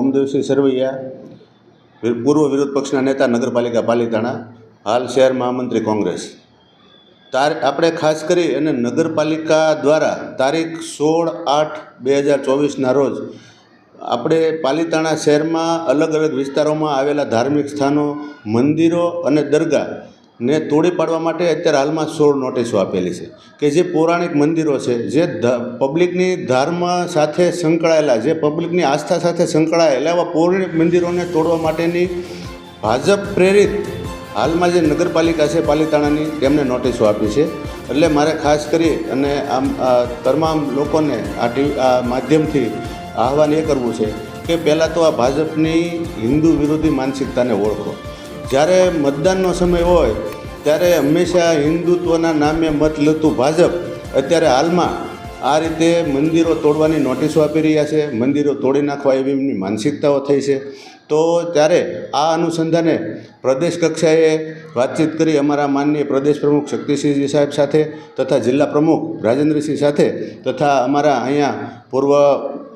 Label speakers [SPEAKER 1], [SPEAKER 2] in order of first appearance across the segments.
[SPEAKER 1] ઓમદેવસિંહ સરવૈયા પૂર્વ વિરોધ પક્ષના નેતા નગરપાલિકા પાલીતાણા, હાલ શહેર મહામંત્રી કોંગ્રેસ. તાર, આપણે ખાસ કરી અને નગરપાલિકા દ્વારા તારીખ સોળ આઠ બે હજાર ચોવીસના રોજ આપણે પાલીતાણા શહેરમાં અલગ અલગ વિસ્તારોમાં આવેલા ધાર્મિક સ્થાનો, મંદિરો અને દરગાહ ને તોડી પાડવા માટે અત્યારે હાલમાં સોળ નોટિસો આપેલી છે કે જે પૌરાણિક મંદિરો છે, જે ધ- પબ્લિકની ધર્મ સાથે સંકળાયેલા, જે પબ્લિકની આસ્થા સાથે સંકળાયેલા એવા પૌરાણિક મંદિરોને તોડવા માટેની ભાજપ પ્રેરિત હાલમાં જે નગરપાલિકા છે, પાલિતાણાની, તેમને નોટિસો આપી છે. એટલે મારે ખાસ કરી અને આમ તમામ લોકોને આ ટીવી આ માધ્યમથી આહવાન એ કરવું છે કે પહેલાં તો આ ભાજપની હિન્દુ વિરોધી માનસિકતાને ઓળખો. જ્યારે મતદાનનો સમય હોય, ત્યારે હંમેશા હિન્દુત્વના નામે મત લેતું ભાજપ અત્યારે હાલમાં આ રીતે મંદિરો તોડવાની નોટિસો આપી રહ્યા છે, મંદિરો તોડી નાખવા એવી એમની માનસિકતાઓ થઈ છે. તો ત્યારે આ અનુસંધાને પ્રદેશ કક્ષાએ વાતચીત કરી અમારા માનનીય પ્રદેશ પ્રમુખ શક્તિસિંહજી સાહેબ સાથે તથા જિલ્લા પ્રમુખ રાજેન્દ્રસિંહ સાથે તથા અમારા અહીંયા પૂર્વ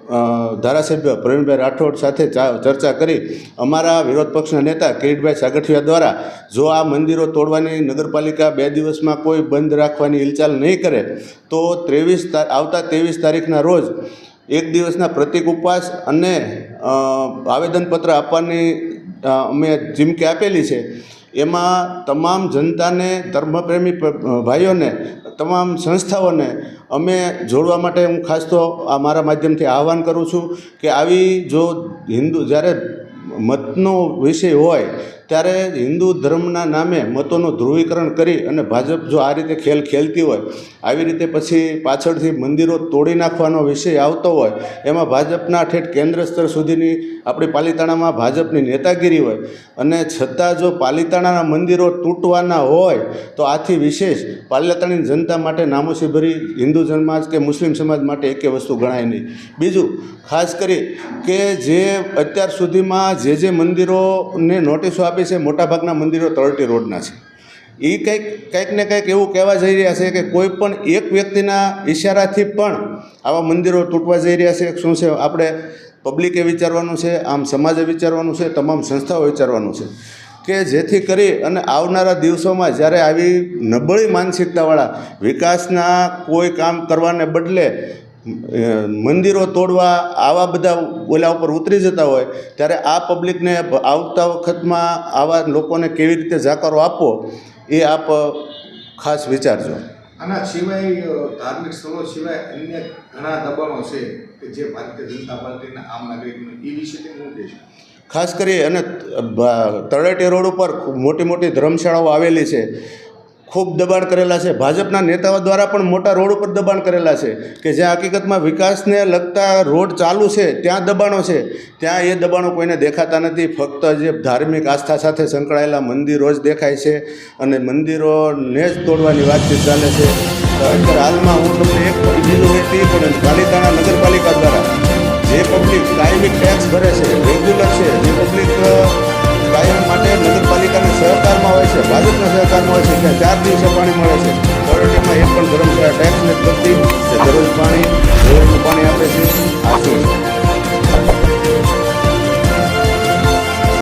[SPEAKER 1] ધારાસભ્ય પ્રવીણભાઈ રાઠોડ સાથે ચર્ચા કરી અમારા વિરોધ પક્ષના નેતા કિરીટભાઈ સાગઠિયા દ્વારા જો આ મંદિરો તોડવાની નગરપાલિકા બે દિવસમાં કોઈ બંધ રાખવાની હિલચાલ નહીં કરે, તો ત્રેવીસ આવતા ત્રેવીસ તારીખના રોજ એક દિવસના પ્રતિક ઉપવાસ અને આવેદનપત્ર આપવાની અમે ચીમકી આપેલી છે. એમાં તમામ જનતાને, ધર્મપ્રેમી ભાઈઓને તમામ સંસ્થાઓને અમે જોડવા માટે હું ખાસ તો આ મારા માધ્યમથી આહવાન કરું છું કે આવી જો હિન્દુ જ્યારે મતનો વિષય હોય ત્યારે હિન્દુ ધર્મના નામે મતોનું ધ્રુવીકરણ કરી અને ભાજપ જો આ રીતે ખેલ ખેલતી હોય, આવી રીતે પછી પાછળથી મંદિરો તોડી નાખવાનો વિષય આવતો હોય, એમાં ભાજપના ઠેઠ કેન્દ્ર સ્તર સુધીની આપણી પાલિતાણામાં ભાજપની નેતાગીરી હોય અને છતાં જો પાલિતાણાના મંદિરો તૂટવાના હોય, તો આથી વિશેષ પાલિતાણાની જનતા માટે નામોશીભરી હિન્દુ સમાજ કે મુસ્લિમ સમાજ માટે એકે વસ્તુ ગણાય નહીં. બીજું, ખાસ કરી કે જે અત્યાર સુધીમાં જે જે મંદિરોને નોટિસો આપી છે, મોટાભાગના મંદિરો તળટી રોડના છે. એ કંઈક કંઈક ને કંઈક એવું કહેવા જઈ રહ્યા છે કે કોઈ પણ એક વ્યક્તિના ઈશારાથી પણ આવા મંદિરો તૂટવા જઈ રહ્યા છે. શું છે, આપણે પબ્લિકે વિચારવાનું છે, આમ સમાજે વિચારવાનું છે, તમામ સંસ્થાઓ વિચારવાનું છે કે જેથી કરી અને આવનારા દિવસોમાં જ્યારે આવી નબળી માનસિકતાવાળા વિકાસના કોઈ કામ કરવાને બદલે મંદિરો તોડવા આવા બધા ઓલા ઉપર ઉતરી જતા હોય ત્યારે આ પબ્લિકને આવતા વખતમાં આવા લોકોને કેવી રીતે જાકારો આપવો એ આપ ખાસ વિચારજો.
[SPEAKER 2] આના સિવાય ધાર્મિક સ્થળો સિવાય અન્ય ઘણા દબાણો છે કે જે ભારતીય જનતા પાર્ટીના આમ નાગરિકનો એ વિશે શું
[SPEAKER 1] ખાસ કરી અને તળેટી રોડ ઉપર મોટી મોટી ધર્મશાળાઓ આવેલી છે. ખૂબ દબાણ કરેલા છે. ભાજપના નેતાઓ દ્વારા પણ મોટા રોડ ઉપર દબાણ કરેલા છે કે જ્યાં હકીકતમાં વિકાસને લગતા રોડ ચાલુ છે, ત્યાં દબાણો છે. ત્યાં એ દબાણો કોઈને દેખાતા નથી. ફક્ત જે ધાર્મિક આસ્થા સાથે સંકળાયેલા મંદિરો જ દેખાય છે અને મંદિરોને જ તોડવાની વાતચીત ચાલે છે. હાલમાં હું તમને એક બીજું એક પણ પાલિતાણા નગરપાલિકા દ્વારા જે પબ્લિક કાયમી ટેક્સ ભરે છે રેગ્યુલર છે, જે પબ્લિક છે. ભાજપના સહકાર મળે છે ત્યાં ચાર દિવસે પાણી મળે છે. કોરોટીમાં એક પણ ધર્મશાળા ટેક્સ નથી ભરતી તે દરરોજ પાણી દરરોજનું પાણી આપે છે. આ શું છે?